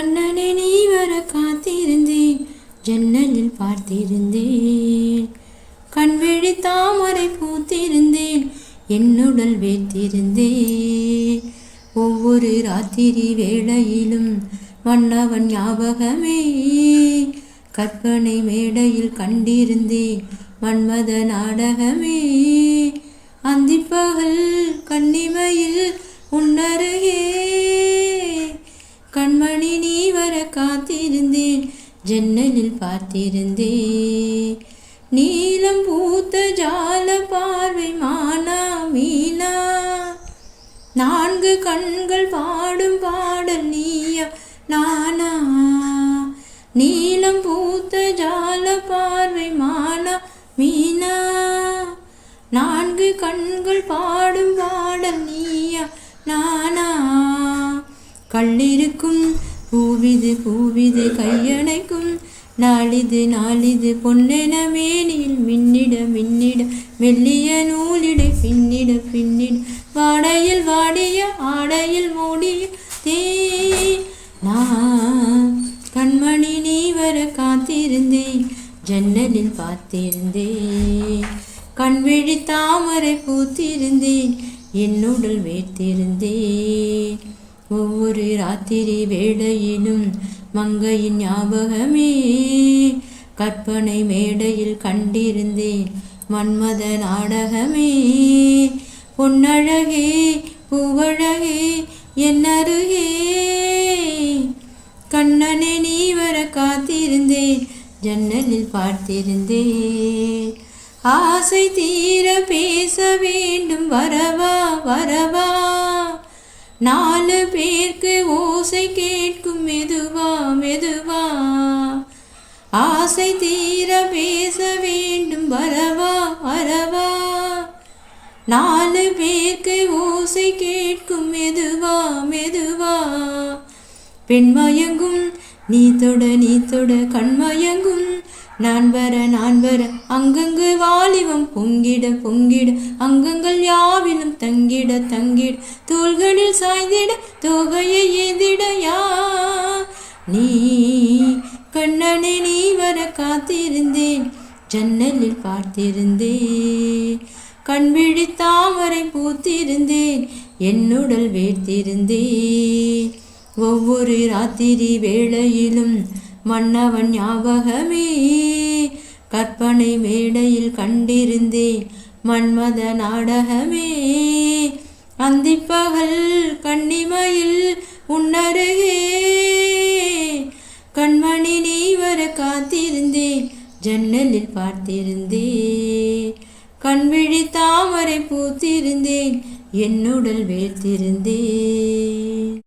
கண்ணனை நீ வர காத்திருந்தேன் ஜன்னலில் பார்த்திருந்தேன். கண்விழி தாமரை பூத்திருந்தேன் என்னுடல் வைத்திருந்தேன். ஒவ்வொரு ராத்திரி வேளையிலும் மன்னவன் ஞாபகமே. கற்பனை மேடையில் கண்டிருந்தேன் மன்மத நாடகமே. அந்திப்பகல் கண்ணிமையில் உன்னருகே. கண்மணி நீ வர காத்திருந்தேன். ஜன்னலில் பார்த்திருந்தே நீலம் பூத்த ஜால பார்வை மானா மீனா. நான்கு கண்கள் பாடும் பாடல் நீயா நானா. நீலம் பூத்த ஜால பார்வை மானா மீனா. நான்கு கண்கள் பாடும் பாடல் நீயா நானா. கள்ளிருக்கும் பூவிது பூவிது கையணைக்கும். நாளிது நாளிது பொன்னென மேனியில் மின்னிட மின்னிட. மெல்லிய நூலிடை பின்னிட பின்னிட. வாடையில் வாடிய ஆடையில் மூடிய தே. நான் கண்மணி நீ வர காத்திருந்தேன். ஜன்னலில் பார்த்திருந்தேன் கண்விழி தாமரை பூத்திருந்தேன். என்னுடல் வேர்த்திருந்தேன் ஒவ்வொரு ராத்திரி வேளையிலும் மங்கையின் ஞாபகமே. கற்பனை மேடையில் கண்டிருந்தேன் மன்மத நாடகமே. பொன்னழகே பூவழகே என்னருகே கண்ணனை கண்ணனே நீ வர காத்திருந்தேன் ஜன்னலில் பார்த்திருந்தேன். ஆசை தீர பேச வேண்டும் வரவா வரவா. நாலு பேருக்கு ஓசை கேட்கும் மெதுவா மெதுவா. ஆசை தீர பேச வேண்டும் வரவா வரவா. நாலு பேருக்கு ஓசை கேட்கும் மெதுவா மெதுவா. பெண்மயங்கும் நீ தொட நீ தொட கண்மயங்கும். நான் வர நான் வர அங்கங்கு வாலிபம் பொங்கிட பொங்கிட அங்கங்கள் யாவிலும் தங்கிட தங்கிட. தோள்களில் சாய்ந்திட தோகையை எதிட யா. நீ கண்ணனை நீ வர காத்திருந்தேன் ஜன்னலில் பார்த்திருந்தேன் கண்விழி தாமரை பூத்திருந்தேன் என்னுடல் வேர்த்திருந்தேன் ஒவ்வொரு ராத்திரி வேளையிலும் மன்னவன் ஞாபகமே. கற்பனை மேடையில் கண்டிருந்தே மன்மத நாடகமே. அந்திப்பகல் கண்ணிமையில் உன்னருகே. கண்மணி நீ வர காத்திருந்தே ஜன்னலில் பார்த்திருந்தே கண்விழி தாமரை பூத்திருந்தேன் என்னுடல் வேர்த்திருந்தே